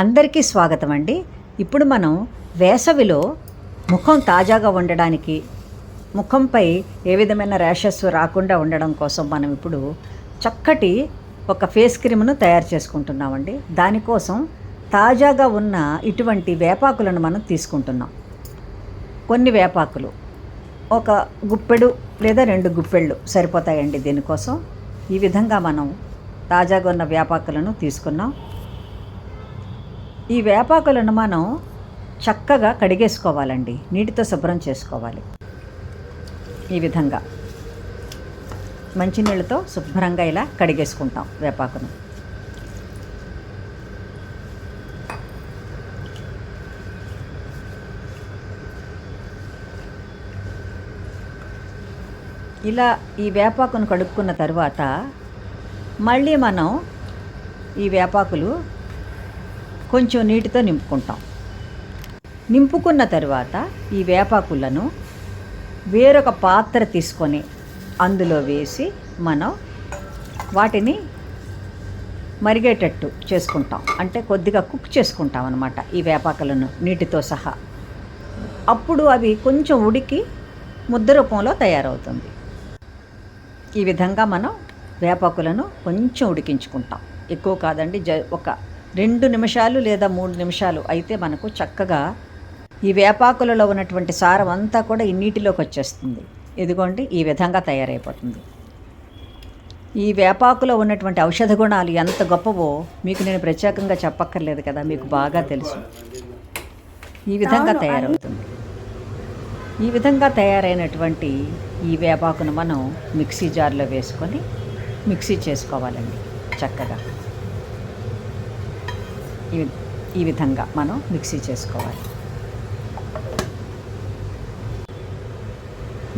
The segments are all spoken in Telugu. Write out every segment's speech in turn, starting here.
అందరికీ స్వాగతం అండి. ఇప్పుడు మనం వేసవిలో ముఖం తాజాగా ఉండడానికి ముఖంపై ఏ విధమైన ర్యాషెస్ రాకుండా ఉండడం కోసం మనం ఇప్పుడు చక్కటి ఒక ఫేస్ క్రీమ్ను తయారు చేసుకుంటున్నామండి. దానికోసం తాజాగా ఉన్న ఇటువంటి వేపాకులను మనం తీసుకుంటున్నాం. కొన్ని వేపాకులు ఒక గుప్పెడు లేదా రెండు గుప్పెళ్ళు సరిపోతాయండి దీనికోసం. ఈ విధంగా మనం తాజాగా ఉన్న వేపాకులను తీసుకున్నాం. ఈ వేపాకులను మనం చక్కగా కడిగేసుకోవాలండి. నీటితో శుభ్రం చేసుకోవాలి. ఈ విధంగా మంచినీళ్ళతో శుభ్రంగా ఇలా కడిగేసుకుంటాం వేపాకును. ఇలా ఈ వేపాకును కడుక్కున్న తర్వాత మళ్ళీ మనం ఈ వేపాకులు కొంచెం నీటితో నింపుకుంటాం. నింపుకున్న తర్వాత ఈ వేపాకులను వేరొక పాత్ర తీసుకొని అందులో వేసి మనం వాటిని మరిగేటట్టు చేసుకుంటాం. అంటే కొద్దిగా కుక్ చేసుకుంటాం అనమాట ఈ వేపాకులను నీటితో సహా. అప్పుడు అవి కొంచెం ఉడికి ముద్ద రూపంలో తయారవుతుంది. ఈ విధంగా మనం వేపాకులను కొంచెం ఉడికించుకుంటాం. ఎక్కువ కాదండి జ ఒక రెండు నిమిషాలు లేదా మూడు నిమిషాలు అయితే మనకు చక్కగా ఈ వేపాకులలో ఉన్నటువంటి సారం అంతా కూడా ఈ నీటిలోకి వచ్చేస్తుంది. ఇదిగోండి ఈ విధంగా తయారైపోతుంది. ఈ వేపాకులో ఉన్నటువంటి ఔషధ గుణాలు ఎంత గొప్పవో మీకు నేను ప్రత్యేకంగా చెప్పక్కర్లేదు కదా మీకు బాగా తెలుసు. ఈ విధంగా తయారవుతుంది. ఈ విధంగా తయారైనటువంటి ఈ వేపాకును మనం మిక్సీ జార్లో వేసుకొని మిక్సీ చేసుకోవాలండి చక్కగా. ఈ ఈ విధంగా మనం మిక్సీ చేసుకోవాలి.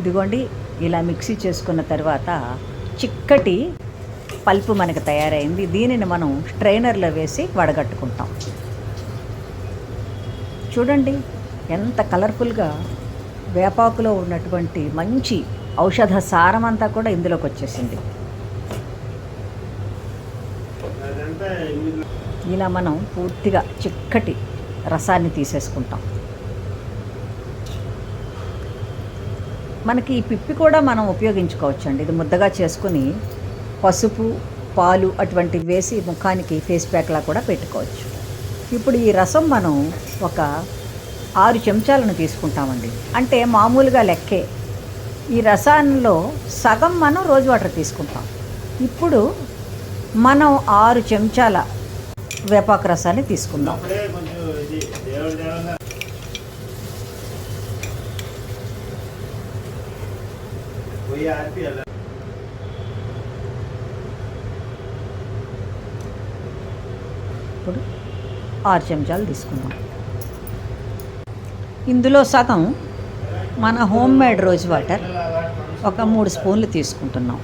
ఇదిగోండి ఇలా మిక్సీ చేసుకున్న తర్వాత చిక్కటి పల్పు మనకు తయారైంది. దీనిని మనం స్ట్రైనర్లో వేసి వడగట్టుకుంటాం. చూడండి ఎంత కలర్ఫుల్గా వేపాకులో ఉన్నటువంటి మంచి ఔషధ సారం అంతా కూడా ఇందులోకి వచ్చేసింది. ఇలా మనం పూర్తిగా చిక్కటి రసాన్ని తీసేసుకుంటాం. మనకి ఈ పిప్పి కూడా మనం ఉపయోగించుకోవచ్చండి. ఇది ముద్దగా చేసుకుని పసుపు పాలు అటువంటివి వేసి ముఖానికి ఫేస్ ప్యాక్లా కూడా పెట్టుకోవచ్చు. ఇప్పుడు ఈ రసం మనం ఒక ఆరు చెంచాలను తీసుకుంటామండి. అంటే మామూలుగా లెక్కే. ఈ రసాల్లో సగం మనం రోజు వాటర్ తీసుకుంటాం. ఇప్పుడు మనం ఆరు చెంచాల వేపాకు రసాన్ని తీసుకుందాం. ఇప్పుడు ఆరు చెంచాలు తీసుకుందాం. ఇందులో సగం మన హోమ్ మేడ్ రోజ్ వాటర్ ఒక మూడు స్పూన్లు తీసుకుంటున్నాం.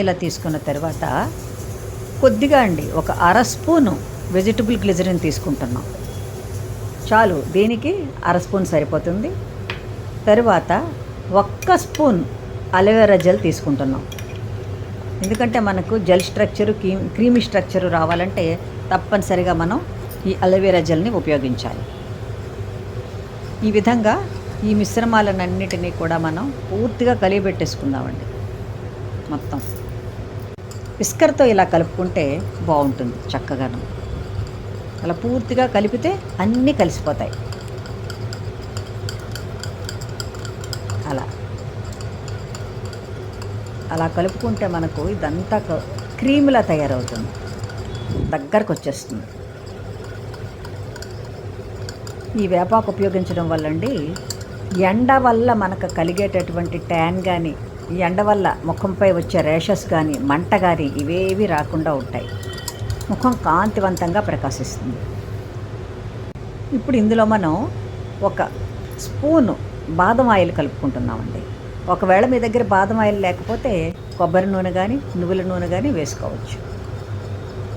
ఇలా తీసుకున్న తర్వాత కొద్దిగా అండి ఒక అర స్పూను వెజిటబుల్ గ్లిజరిన్ తీసుకుంటున్నాం. చాలు దీనికి అర స్పూన్ సరిపోతుంది. తరువాత ఒక్క స్పూన్ అలోవెరా జెల్ తీసుకుంటున్నాం. ఎందుకంటే మనకు జెల్ స్ట్రక్చరు క్రీమీ స్ట్రక్చరు రావాలంటే తప్పనిసరిగా మనం ఈ అలోవెరా జెల్ని ఉపయోగించాలి. ఈ విధంగా ఈ మిశ్రమాలన్నిటినీ కూడా మనం పూర్తిగా కలియబెట్టేసుకుందామండి మొత్తం. విస్కర్తో ఇలా కలుపుకుంటే బాగుంటుంది చక్కగాను అలా పూర్తిగా కలిపితే అన్నీ కలిసిపోతాయి. అలా. అలా కలుపుకుంటే మనకు ఇదంతా క్రీమ్లా తయారవుతుంది. దగ్గరకు వచ్చేస్తుంది ఈ వేపాకు ఉపయోగించడం వల్ల అండి ఎండ వల్ల మనకు కలిగేటటువంటి ట్యాన్ కానీ ఈ ఎండ వల్ల ముఖంపై వచ్చే రేషస్ కానీ మంట కానీ ఇవేవి రాకుండా ఉంటాయి. ముఖం కాంతివంతంగా ప్రకాశిస్తుంది. ఇప్పుడు ఇందులో మనం ఒక స్పూను బాదం ఆయిల్ కలుపుకుంటున్నామండి. ఒకవేళ మీ దగ్గర బాదం ఆయిల్ లేకపోతే కొబ్బరి నూనె కానీ నువ్వుల నూనె కానీ వేసుకోవచ్చు.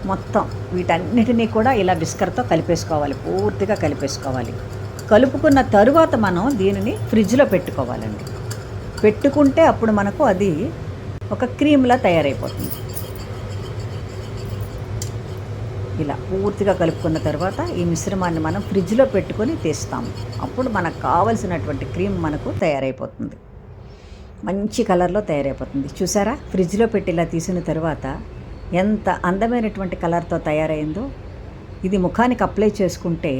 మొత్తం వీటన్నిటినీ కూడా ఇలా బిస్కర్తో కలిపేసుకోవాలి పూర్తిగా కలిపేసుకోవాలి. కలుపుకున్న తరువాత మనం దీనిని ఫ్రిడ్జ్లో పెట్టుకోవాలండి. పెట్టుకుంటే అప్పుడు మనకు అది ఒక క్రీమ్లా తయారైపోతుంది. ఇలా పూర్తిగా కలుపుకున్న తర్వాత ఈ మిశ్రమాన్ని మనం ఫ్రిడ్జ్లో పెట్టుకొని తీస్తాము. అప్పుడు మనకు కావలసినటువంటి క్రీమ్ మనకు తయారైపోతుంది. మంచి కలర్లో తయారైపోతుంది. చూసారా? ఫ్రిడ్జ్లో పెట్టి ఇలా తీసిన తర్వాత ఎంత అందమైనటువంటి కలర్తో తయారైందో. ఇది ముఖానికి అప్లై చేసుకుంటే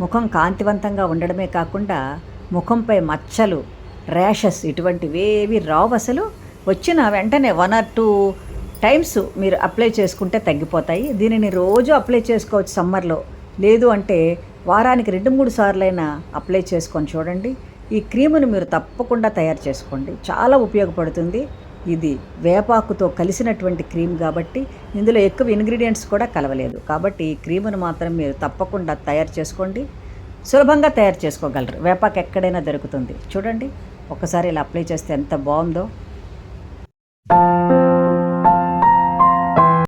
ముఖం కాంతివంతంగా ఉండడమే కాకుండా ముఖంపై మచ్చలు ర్యాషెస్ ఇటువంటివి ఏవి రావు అసలు. వచ్చిన వెంటనే వన్ ఆర్ టూ టైమ్స్ మీరు అప్లై చేసుకుంటే తగ్గిపోతాయి. దీనిని రోజు అప్లై చేసుకోవచ్చు సమ్మర్లో లేదు అంటే వారానికి రెండు మూడు సార్లైనా అప్లై చేసుకొని చూడండి. ఈ క్రీమును మీరు తప్పకుండా తయారు చేసుకోండి. చాలా ఉపయోగపడుతుంది. ఇది వేపాకుతో కలిసినటువంటి క్రీమ్ కాబట్టి ఇందులో ఎక్కువ ఇంగ్రీడియంట్స్ కూడా కలవలేదు. కాబట్టి ఈ క్రీమును మాత్రం మీరు తప్పకుండా తయారు చేసుకోండి. సులభంగా తయారు చేసుకోగలరు. వేపాకు ఎక్కడైనా దొరుకుతుంది. చూడండి. ఒకసారి ఇలా అప్లై చేస్తే ఎంత బాగుందో.